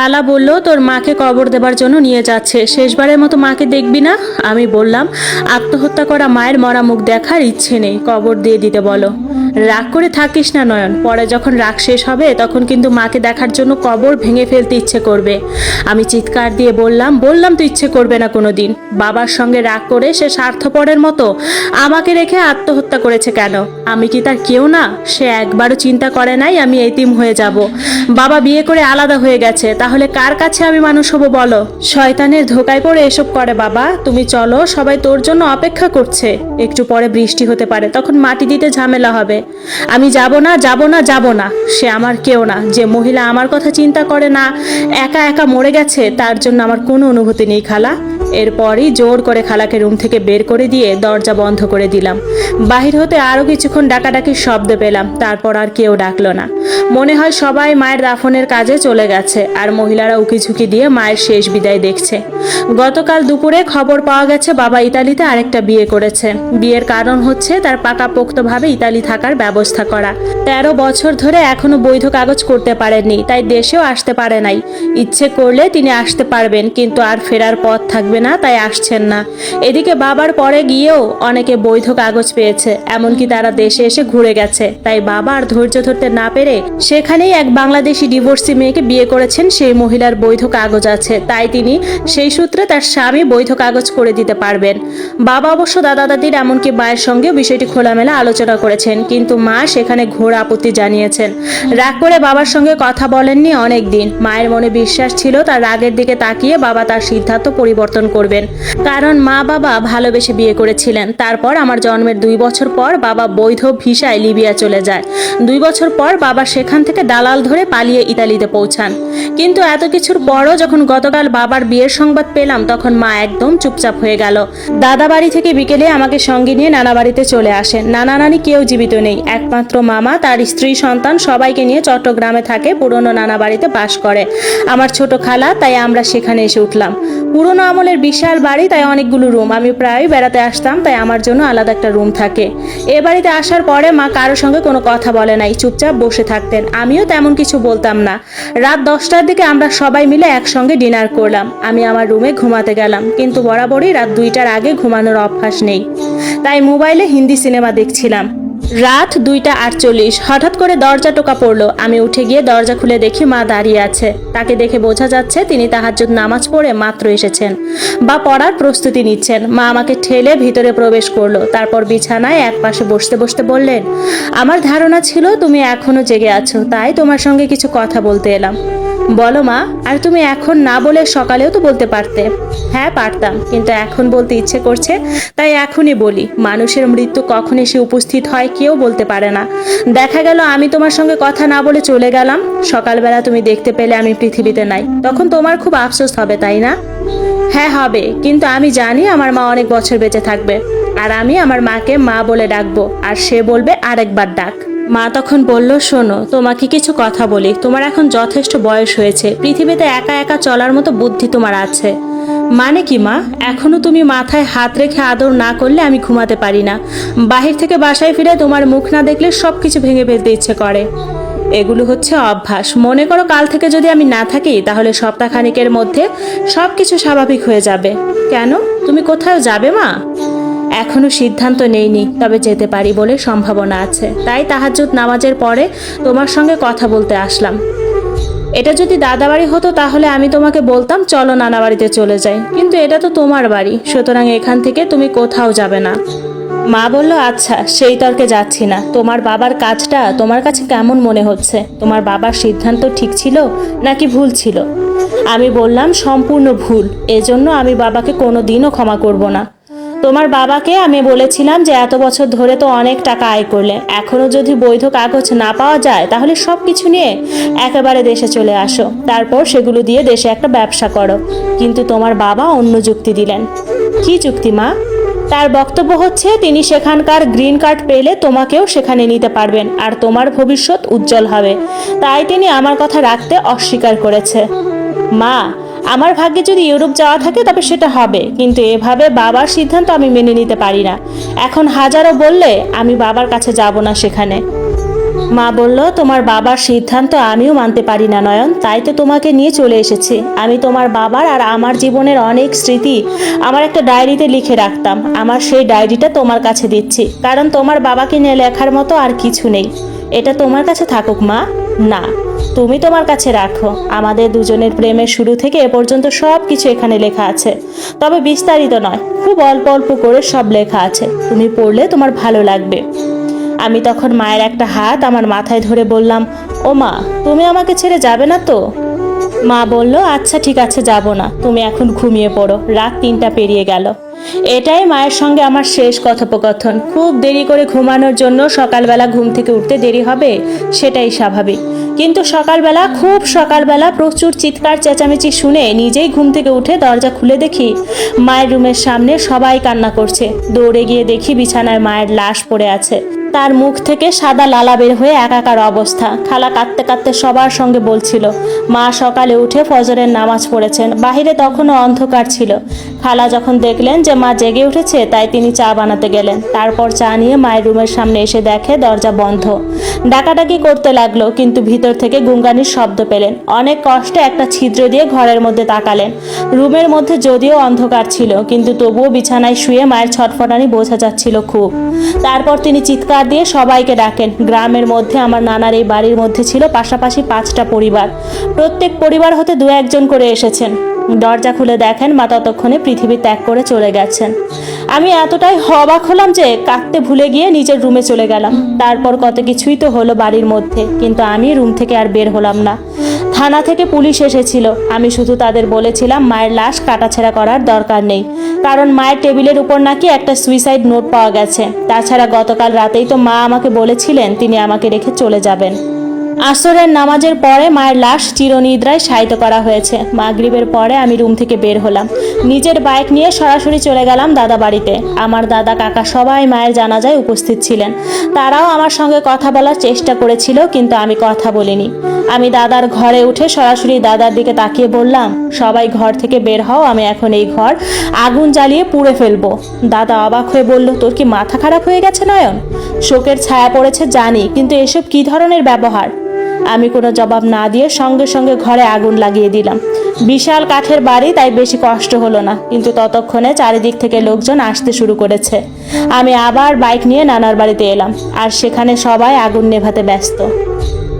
খালা বলল, তোর মাকে কবর দেবার জন্য নিয়ে যাচ্ছে। শেষবারের মতো মাকে দেখবি না? আমি বললাম, আত্মহত্যা করা মায়ের মরা মুখ দেখার ইচ্ছে নেই। কবর দিয়ে দিতে বলো। রাগ করে থাকিস না, নয়ন। পরে যখন রাগ শেষ হবে, তখন কিন্তু মাকে দেখার জন্য কবর ভেঙে ফেলতে ইচ্ছে করবে। আমি চিৎকার দিয়ে বললাম বললাম তো ইচ্ছে করবে না কোনোদিন। বাবার সঙ্গে রাগ করে সে স্বার্থপরের মতো আমাকে রেখে আত্মহত্যা করেছে কেন? আমি কি তার কেউ না? সে একবারও চিন্তা করে নাই, আমি এতিম হয়ে যাব। বাবা বিয়ে করে আলাদা হয়ে গেছে, তাহলে কার কাছে আমি মানুষ হব বলো? শয়তানের ধোকায় পড়ে এসব করে বাবা। তুমি চলো, সবাই তোর জন্য অপেক্ষা করছে। একটু পরে বৃষ্টি হতে পারে, তখন মাটি দিতে ঝামেলা হবে। আমি যাব না যাব না যাব না। সে আমার কেউ না। যে মহিলা আমার কথা চিন্তা করে না, একা একা মরে গেছে, তার জন্য আমার কোনো অনুভূতি নেই, খালা। এরপরই জোর করে খালাকে রুম থেকে বের করে দিয়ে দরজা বন্ধ করে দিলাম। বাহির হতে আরও কিছুক্ষণ ডাকাডাকির শব্দ পেলাম, তারপর আর কেউ ডাকলো না। মনে হয় সবাই মায়ের দাফনের কাজে চলে গেছে, আর মহিলারা উকিঝুঁকি দিয়ে মায়ের শেষ বিদায় দেখছে। গতকাল দুপুরে খবর পাওয়া গেছে, বাবা ইতালিতে আরেকটা বিয়ে করেছে। বিয়ের কারণ হচ্ছে তার পাকাপোক্তভাবে ইতালি থাকার ব্যবস্থা করা। তেরো বছর ধরে এখনও বৈধ কাগজ করতে পারেননি, তাই দেশেও আসতে পারে নাই। ইচ্ছে করলে তিনি আসতে পারবেন, কিন্তু আর ফেরার পথ থাকবে না, তাই আসছেন না। এদিকে বাবার পরে গিয়েও অনেকে বৈধ কাগজ পেয়েছে, এমনকি তারা দেশে এসে ঘুরে গেছে। তাই বাবা আর ধৈর্য ধরতে না পেরে সেখানেই এক বাংলাদেশি ডিভোর্সি মেয়েকে বিয়ে করেছেন, সেই মহিলার বৈধ কাগজ আছে। তাই তিনি সেই সূত্রে তার স্বামী বৈধ কাগজ করে দিতে পারবেন। বাবা অবশ্য দাদা দাদির এমনকি মায়ের সঙ্গে বিষয়টি খোলামেলা আলোচনা করেছেন, কিন্তু মা সেখানে ঘোর আপত্তি জানিয়েছেন। রাগ করে বাবার সঙ্গে কথা বলেননি অনেক দিন মায়ের মনে বিশ্বাস ছিল তার রাগের দিকে তাকিয়ে বাবা তার সিদ্ধান্ত পরিবর্তন করবেন। কারণ মা বাবা ভালোবেসে বিয়ে করেছিলেন। তারপর আমার জন্মের দুই বছর পর বাবা বৈধ ভিসায় লিবিয়া চলে যায়। দুই বছর পর বাবা সেখান থেকে দালাল ধরে পালিয়ে ইতালিতে পৌঁছান। কিন্তু এত কিছুর পরও যখন গতকাল বাবার বিয়ের সংবাদ পেলাম, তখন মা একদম চুপচাপ হয়ে গেল। দাদা বাড়ি থেকে বিকেলে আমাকে সঙ্গে নিয়ে নানা বাড়িতে চলে আসেন। নানা নানি কেউ জীবিত নেই। একমাত্র মামা, তার স্ত্রী, সন্তান সবাইকে নিয়ে চট্টগ্রামে থাকে, পুরনো নানা বাড়িতে বাস করে। আমার ছোট খালা, তাই আমরা সেখানে এসে উঠলাম। পুরনো আমলের বিশাল বাড়ি, তাই অনেকগুলো রুম। আমি প্রায় বেড়াতে আসতাম, তাই আমার জন্য আলাদা একটা রুম থাকে। এ বাড়িতে আসার পরে মা কারোর সঙ্গে কোনো কথা বলে নাই, চুপচাপ বসে থাকতেন। আমিও তেমন কিছু বলতাম না। রাত দশটার দিকে আমরা সবাই মিলে একসঙ্গে ডিনার করলাম। আমি আমার রুমে ঘুমাতে গেলাম, কিন্তু বরাবরই রাত দুইটার আগে ঘুমানোর অভ্যাস নেই। তাই মোবাইলে হিন্দি সিনেমা দেখছিলাম। রাত দুইটা আটচল্লিশ। হঠাৎ করে দরজা টোকা পড়ল। আমি উঠে গিয়ে দরজা খুলে দেখি মা দাঁড়িয়ে আছে। তাকে দেখে বোঝা যাচ্ছে তিনি তাহাজ্জুদ নামাজ পড়ে মাত্র এসেছেন বা পড়ার প্রস্তুতি নিচ্ছেন। মা আমাকে ঠেলে ভিতরে প্রবেশ করল। তারপর বিছানায় এক পাশে বসতে বসতে বললেন, আমার ধারণা ছিল তুমি এখনও জেগে আছো, তাই তোমার সঙ্গে কিছু কথা বলতে এলাম। বলো মা, আর তুমি এখন না বলে সকালেও তো বলতে পারতে। হ্যাঁ পারতাম, কিন্তু এখন বলতে ইচ্ছে করছে, তাই এখনই বলি, মানুষের মৃত্যু কখন এসে উপস্থিত হয় কেউ বলতে পারে না। দেখা গেল আমি তোমার সঙ্গে কথা না বলে চলে গেলাম, সকালবেলা তুমি দেখতে পেলে আমি পৃথিবীতে নাই, তখন তোমার খুব আফসোস হবে, তাই না? হ্যাঁ হবে, কিন্তু আমি জানি আমার মা অনেক বছর বেঁচে থাকবে, আর আমি আমার মাকে মা বলে ডাকবো, আর সে বলবে আরেকবার ডাক। মা তখন বলল, শোনো, তোমাকে কিছু কথা বলি। তোমার এখন যথেষ্ট বয়স হয়েছে। পৃথিবীতে একা একা চলার মতো বুদ্ধি তোমার আছে। মানে কি, মা? এখনও তুমি মাথায় হাত রেখে আদর না করলে আমি ঘুমাতে পারি না। বাহির থেকে বাসায় ফিরে তোমার মুখ না দেখলে সব কিছু ভেঙে ফেলতে ইচ্ছে করে। এগুলো হচ্ছে অভ্যাস। মনে করো কাল থেকে যদি আমি না থাকি, তাহলে সপ্তাহখানিকের মধ্যে সব কিছু স্বাভাবিক হয়ে যাবে। কেন? তুমি কোথাও যাবে, মা? এখনও সিদ্ধান্ত নেইনি, তবে যেতে পারি বলে সম্ভাবনা আছে। তাই তাহাজ্জুদ নামাজের পরে তোমার সঙ্গে কথা বলতে আসলাম। এটা যদি দাদাবাড়ি হতো তাহলে আমি তোমাকে বলতাম, চলো নানা বাড়িতে চলে যাই। কিন্তু এটা তো তোমার বাড়ি, সুতরাং এখান থেকে তুমি কোথাও যাবে না। মা বলল আচ্ছা সেই তর্কে যাচ্ছি না। তোমার বাবার কাজটা, তোমার কাছে কেমন মনে হচ্ছে? তোমার বাবার সিদ্ধান্ত ঠিক ছিল নাকি ভুল ছিল? আমি বললাম, সম্পূর্ণ ভুল। এজন্য আমি বাবাকে কোনো দিনও ক্ষমা করব না। তোমার বাবাকে আমি বলেছিলাম যে এত বছর ধরে তো অনেক টাকা আয় করলে। এখনও যদি বৈধ কাগজ না পাওয়া যায়, তাহলে সব কিছু নিয়ে একেবারে দেশে চলে আসো। তারপর সেগুলো দিয়ে দেশে একটা ব্যবসা করো। কিন্তু তোমার বাবা অন্য যুক্তি দিলেন। কি যুক্তি, মা? তার বক্তব্য হচ্ছে, তিনি সেখানকার গ্রিন কার্ড পেলে তোমাকেও সেখানে নিতে পারবেন, আর তোমার ভবিষ্যৎ উজ্জ্বল হবে। তাই তিনি আমার কথা রাখতে অস্বীকার করেছে। মা আমার ভাগ্যে যদি ইউরোপ যাওয়া থাকে তবে সেটা হবে, কিন্তু এভাবে বাবার সিদ্ধান্ত আমি মেনে নিতে পারি না। এখন হাজারো বললে, আমি বাবার কাছে যাব না সেখানে। মা বলল, তোমার বাবার সিদ্ধান্ত আমিও মানতে পারি না, নয়ন। তাই তো তোমাকে নিয়ে চলে এসেছি। আমি তোমার বাবার আর আমার জীবনের অনেক স্মৃতি আমার একটা ডায়েরিতে লিখে রাখতাম। আমার সেই ডায়েরিটা তোমার কাছে দিচ্ছি। কারণ তোমার বাবাকে নিয়ে লেখার মতো আর কিছু নেই। এটা তোমার কাছে থাকুক, মা? না। তুমি তোমার কাছে রাখো। আমাদের দুজনের প্রেমের শুরু থেকে এ পর্যন্ত সব কিছু এখানে লেখা আছে। তবে বিস্তারিত নয়, খুব অল্প অল্প করে সব লেখা আছে। তুমি পড়লে তোমার ভালো লাগবে। আমি তখন মায়ের একটা হাত আমার মাথায় ধরে বললাম ও মা তুমি আমাকে ছেড়ে যাবে না তো? মা বলল আচ্ছা ঠিক আছে, যাব না। তুমি এখন ঘুমিয়ে পড়ো। রাত তিনটা পেরিয়ে গেল। এটাই মায়ের সঙ্গে আমার শেষ কথোপকথন। খুব দেরি করে ঘুমানোর জন্য সকালবেলা ঘুম থেকে উঠতে দেরি হবে? সেটাই স্বাভাবিক। কিন্তু সকালবেলা, খুব সকালবেলা প্রচুর চিৎকার, চেঁচামেচি শুনে নিজেই ঘুম থেকে উঠে দরজা খুলে দেখি, মায়ের রুমের সামনে সবাই কান্না করছে। দৌড়ে গিয়ে দেখি বিছানায় মায়ের লাশ পড়ে আছে। তার মুখ থেকে সাদা লালা বের হয়ে একাকার অবস্থা। খালা কাঁদতে কাঁদতে সবার সঙ্গে বলছিল, মা সকালে উঠে ফজরের নামাজ পড়েছেন, বাহিরে তখনও অন্ধকার ছিল। খালা যখন দেখলেন যে মা জেগে উঠেছে, তাই তিনি চা বানাতে গেলেন। তারপর চা নিয়ে মায়ের রুমের সামনে এসে দেখে দরজা বন্ধ। ডাকাডাকি করতে লাগল, কিন্তু ভিতর থেকে গুঙ্গানির শব্দ পেলেন। অনেক কষ্টে একটা ছিদ্র দিয়ে ঘরের মধ্যে তাকালেন। রুমের মধ্যে যদিও অন্ধকার ছিল, কিন্তু তবুও বিছানায় শুয়ে মায়ের ছটফটানি বোঝা যাচ্ছিল খুব। তারপর তিনি চিৎকার দিয়ে সবাইকে ডাকেন। গ্রামের মধ্যে আমার নানার এই বাড়ির মধ্যে ছিল পাশাপাশি পাঁচটা পরিবার। প্রত্যেক পরিবার হতে দু একজন করে এসেছেন। দরজা খুলে দেখেন মা ততক্ষণে পৃথিবী ত্যাগ করে চলে গেছেন। আমি এতটাই হবাক হলাম যে কাঁদতে ভুলে গিয়ে নিজের রুমে চলে গেলাম। তারপর কত কিছুই তো হলো বাড়ির মধ্যে, কিন্তু আমি রুম থেকে আর বের হলাম না। থানা থেকে পুলিশ এসেছিল। আমি শুধু তাদের বলেছিলাম, মায়ের লাশ কাটাছেড়া করার দরকার নেই। কারণ মায়ের টেবিলের উপর নাকি একটা সুইসাইড নোট পাওয়া গেছে। তাছাড়া গতকাল রাতেই তো মা আমাকে বলেছিলেন, তিনি আমাকে রেখে চলে যাবেন। আসরের নামাজের পরে মায়ের লাশ চিরনিদ্রায় শায়িত করা হয়েছে। মাগরিবের পরে আমি রুম থেকে বের হলাম। নিজের বাইক নিয়ে সরাসরি চলে গেলাম দাদা বাড়িতে। আমার দাদা কাকা সবাই মায়ের জানাজায় উপস্থিত ছিলেন। তারাও আমার সঙ্গে কথা বলার চেষ্টা করেছিল, কিন্তু আমি কথা বলিনি। আমি দাদার ঘরে উঠে সরাসরি দাদার দিকে তাকিয়ে বললাম, সবাই ঘর থেকে বের হও, আমি এখন এই ঘর আগুন জ্বালিয়ে পুড়ে ফেলব। দাদা অবাক হয়ে বলল, তোর কি মাথা খারাপ হয়ে গেছে, নয়ন? শোকের ছায়া পড়েছে জানি, কিন্তু এসব কি ধরনের ব্যবহার? আমি কোনো জবাব না দিয়ে সঙ্গে সঙ্গে ঘরে আগুন লাগিয়ে দিলাম। বিশাল কাঠের বাড়ি, তাই বেশি কষ্ট হলো না। কিন্তু ততক্ষণে চারিদিক থেকে লোকজন আসতে শুরু করেছে। আমি আবার বাইক নিয়ে নানার বাড়িতে এলাম, আর সেখানে সবাই আগুন নেভাতে ব্যস্ত।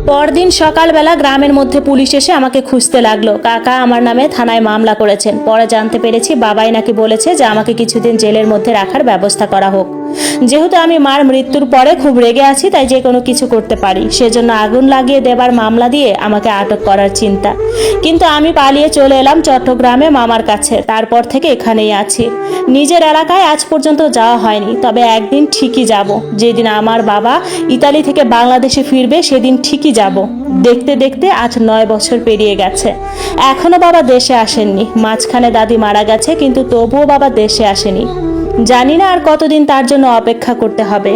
পরদিন সকালবেলা গ্রামের মধ্যে পুলিশ এসে আমাকে খুঁজতে লাগল। কাকা আমার নামে থানায় মামলা করেছেন। পরে জানতে পেরেছি বাবাই নাকি বলেছে যে আমাকে কিছুদিন জেলের মধ্যে রাখার ব্যবস্থা করা হোক। যেহেতু আমি মার মৃত্যুর পরে খুব রেগে আছি, তাই যে কোনো কিছু করতে পারি। সেজন্য আগুন লাগিয়ে দেবার মামলা দিয়ে আমাকে আটক করার চিন্তা। কিন্তু আমি পালিয়ে চলে এলাম চট্টগ্রামে মামার কাছে। তারপর থেকে এখানেই আছি। নিজের এলাকায় আজ পর্যন্ত যাওয়া হয়নি। তবে একদিন ঠিকই যাব। যেদিন আমার বাবা ইতালি থেকে বাংলাদেশে ফিরবে, সেদিন ঠিকই যাব। দেখতে দেখতে আজ নয় বছর পেরিয়ে গেছে। এখনও বাবা দেশে আসেননি। মাঝখানে দাদি মারা গেছে, কিন্তু তবুও বাবা দেশে আসেনি। জানি না আর কতদিন তার জন্য অপেক্ষা করতে হবে।